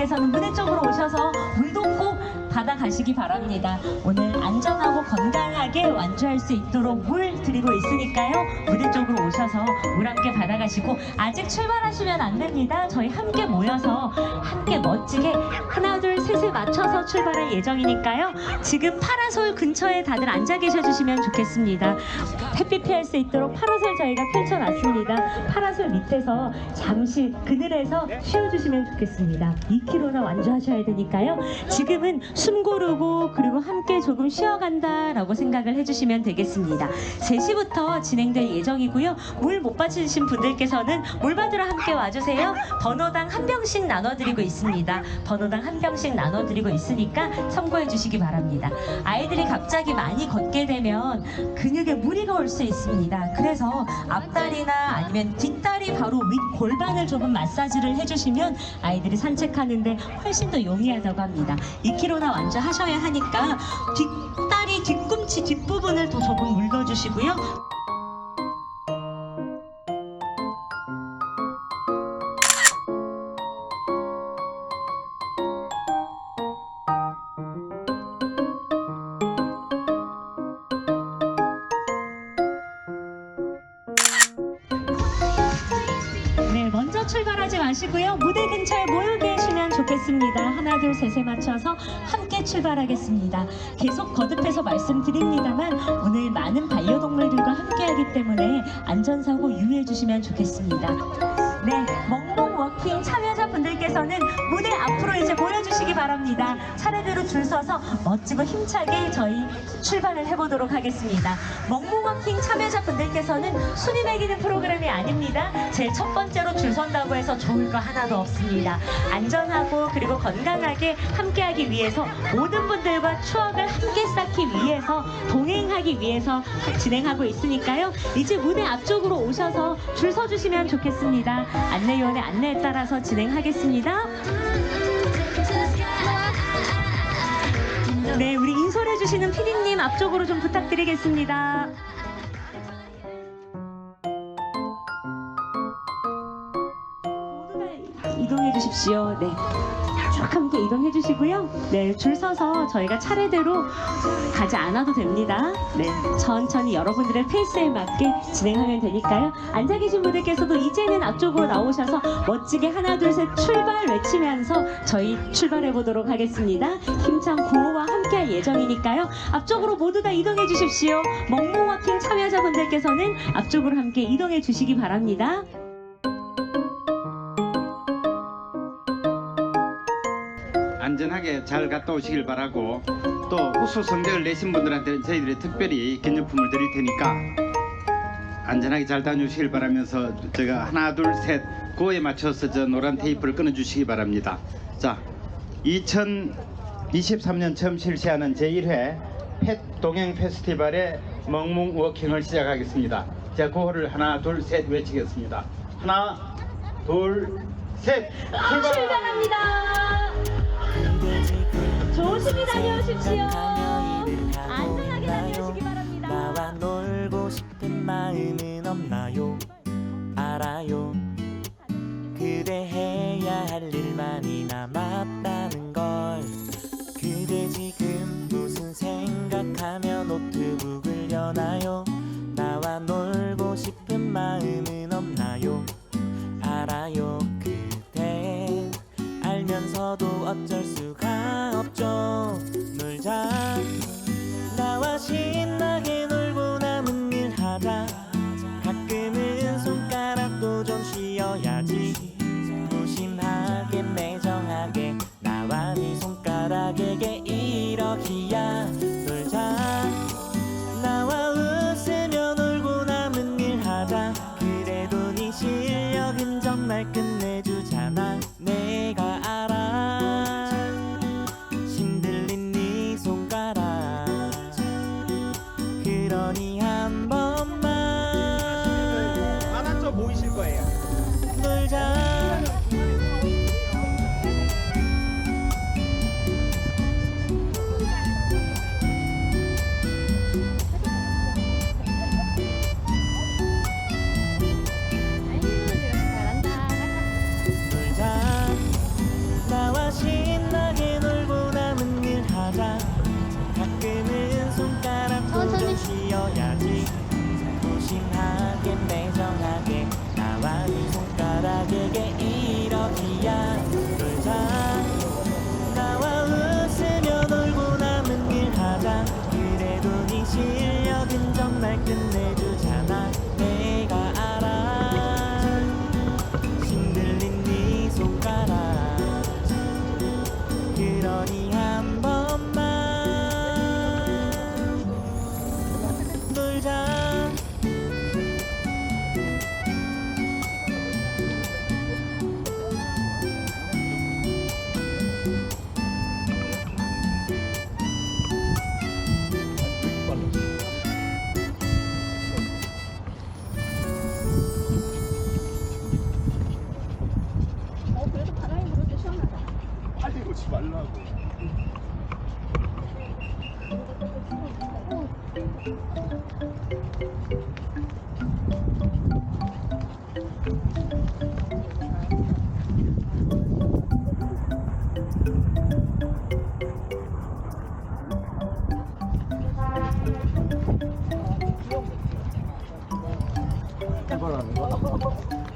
못하신 분들께서는 무대 쪽으로 오셔서 물도 꼭 받아가시기 바랍니다. 오늘 안전하고 건강하게 완주할 수 있도록 물 드리고 있으니까요. 무대 쪽으로 오셔서 물 함께 받아가시고 아직 출발하시면 안 됩니다. 저희 함께 모여서 함께 멋지게 하나 둘 셋을 맞춰서 출발할 예정이니까요. 지금 파라솔 근처에 다들 앉아 계셔 주시면 좋겠습니다. 햇빛 피할 수 있도록 파라솔 저희가 펼쳐놨습니다. 파라솔 밑에서 잠시 그늘에서 쉬어주시면 좋겠습니다. 2km나 완주하셔야 되니까요. 지금은 숨 고르고 그리고 함께 조금 쉬어간다라고 생각을 해주시면 되겠습니다. 3시부터 진행될 예정이고요. 물 못 받으신 분들께서는 물 받으러 함께 와주세요. 번호당 한 병씩 나눠드리고 있습니다. 번호당 한 병씩 나눠드리고 있으니까 참고해 주시기 바랍니다. 아이들이 갑자기 많이 걷게 되면 근육에 무리가 올수 있습니다. 그래서 앞다리나 아니면 뒷다리 바로 윗 골반을 조금 마사지를 해주시면 아이들이 산책하는데 훨씬 더 용이하다고 합니다. 2km나 완주하셔야 하니까 뒷다리, 뒤꿈치 뒷부분을 더 조금 물어주시고요. 마시고요. 무대 근처에 모여 계시면 좋겠습니다. 하나, 둘, 셋에 맞춰서 함께 출발하겠습니다. 계속 거듭해서 말씀드립니다만 오늘 많은 반려동물들과 함께하기 때문에 안전사고 유의해 주시면 좋겠습니다. 네, 멍멍 워킹 참여자분들께서는 무대 앞으로 이제 모여 주시기 바랍니다. 차례대로 줄 서서 멋지고 힘차게 저희 출발을 해보도록 하겠습니다. 멍멍 워킹 참여자분들께서는 순위 매기는 프로그램이 아닙니다. 제일 첫 번째로 줄 선다고 해서 좋을 거 하나도 없습니다. 안전하고 그리고 건강하게 함께하기 위해서 모든 분들과 추억을 함께 쌓기 위해서 동행하기 위해서 진행하고 있으니까요. 이제 무대 앞쪽으로 오셔서 줄 서주시면 좋겠습니다. 안내요원의 안내에 따라서 진행하겠습니다. 네, 우리 인솔해 주시는 피디님 앞쪽으로 좀 부탁드리겠습니다. 모두 다 이동해 주십시오. 네. 쭉 함께 이동해 주시고요. 네, 줄 서서 저희가 차례대로 가지 않아도 됩니다. 네, 천천히 여러분들의 페이스에 맞게 진행하면 되니까요. 앉아 계신 분들께서도 이제는 앞쪽으로 나오셔서 멋지게 하나, 둘, 셋 출발 외치면서 저희 출발해 보도록 하겠습니다. 힘찬 구호와 함께 할 예정이니까요. 앞쪽으로 모두 다 이동해 주십시오. 멍멍워킹 참여자분들께서는 앞쪽으로 함께 이동해 주시기 바랍니다. 안전하게 잘 갔다 오시길 바라고 또 우수 성적을 내신 분들한테는 저희들이 특별히 기념품을 드릴 테니까 안전하게 잘 다녀오시길 바라면서 제가 하나 둘 셋 고에 맞춰서 저 노란 테이프를 끊어주시기 바랍니다. 자, 2023년 처음 실시하는 제1회 펫 동행 페스티벌의 멍뭉 워킹을 시작하겠습니다. 제가 구호를 하나 둘 셋 외치겠습니다. 하나 둘 셋 출발! 출발합니다. 조심히 다녀오십시오. 안전하게 다녀오시기 바랍니다. 나와 놀고 싶은 마음은 없나요? 알아요. 그대 해야 할 일만이 남았다는 걸. 그대 지금 무슨 생각하며 노트북을 여나요? 나와 놀고 싶은 마음은 해바라는 거.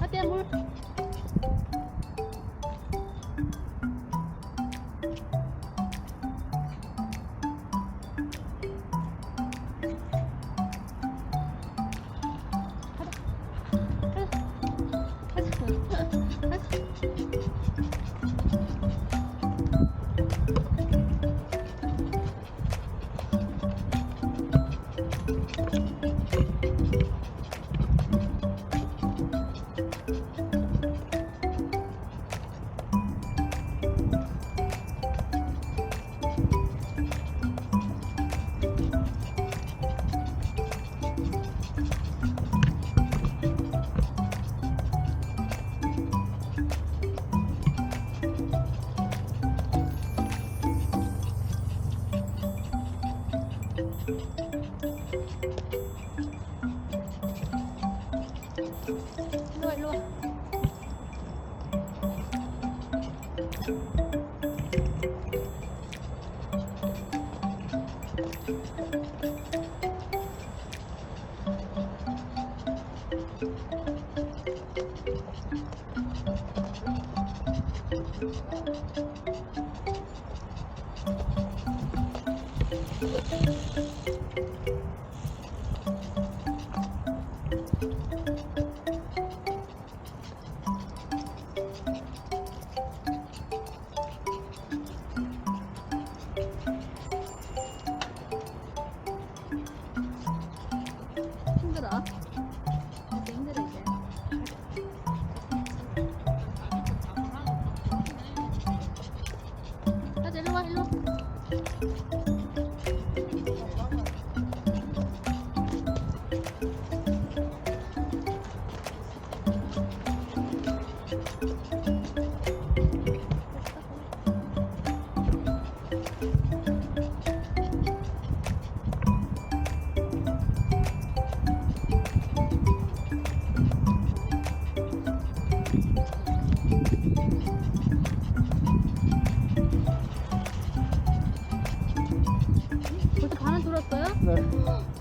Tapi. 돌았어요? 네.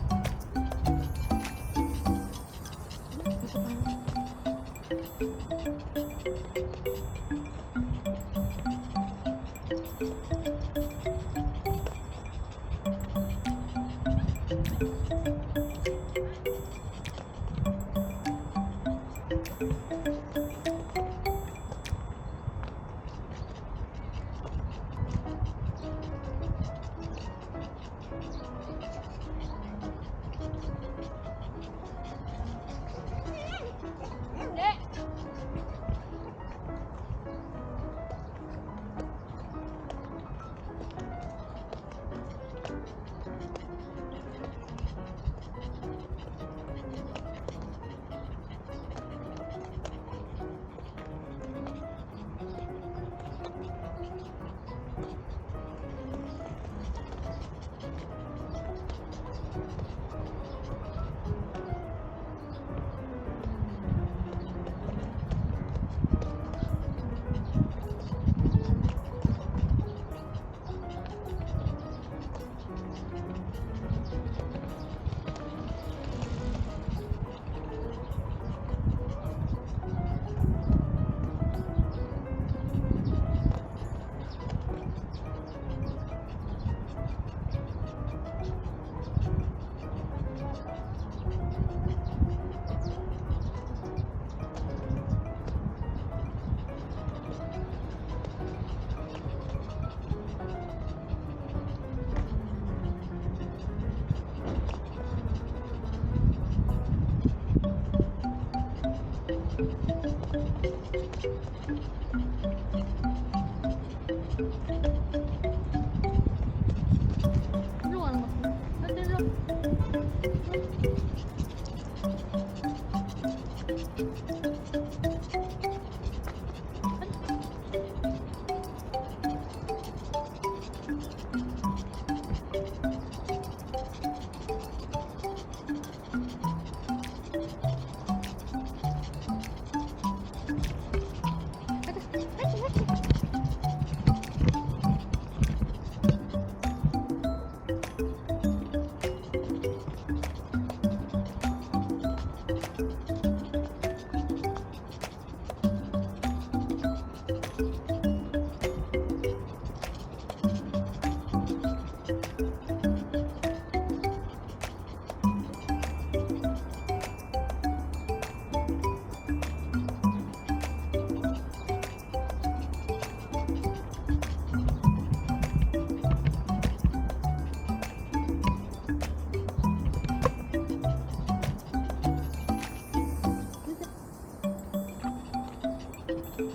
Thank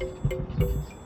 you.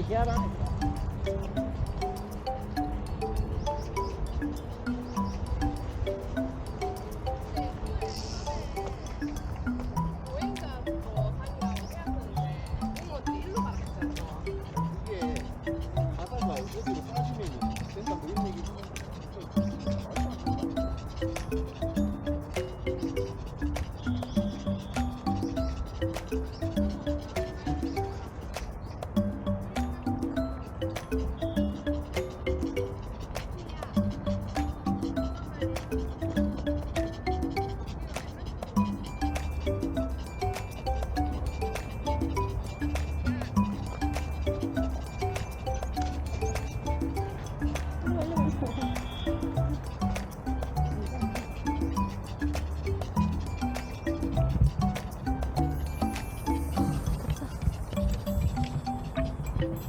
야, 뒤에 희한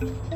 Thank you.